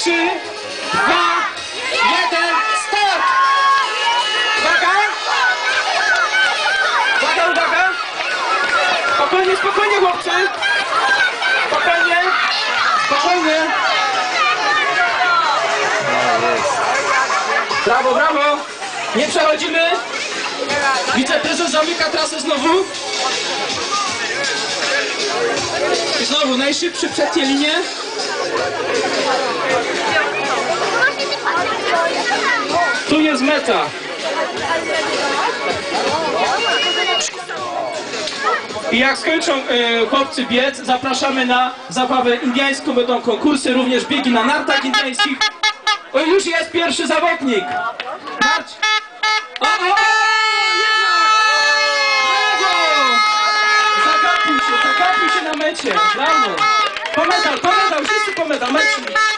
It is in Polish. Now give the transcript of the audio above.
trzy, dwa, jeden, start! Uwaga! Uwaga, uwaga! Spokojnie, spokojnie, chłopcy! Spokojnie! Spokojnie! Brawo, brawo! Nie przechodzimy! Wiceprezes zamyka trasę znowu. Znowu najszybszy przed linię. Jest meta. I jak skończą e, chłopcy biec, zapraszamy na zabawę indiańską, będą konkursy, również biegi na nartach indiańskich. O, już jest pierwszy zawodnik. Marcz. O, o, o! Zagapił się, się na mecie. Brawo. Po medal, po medal, wszyscy po medal, mecz.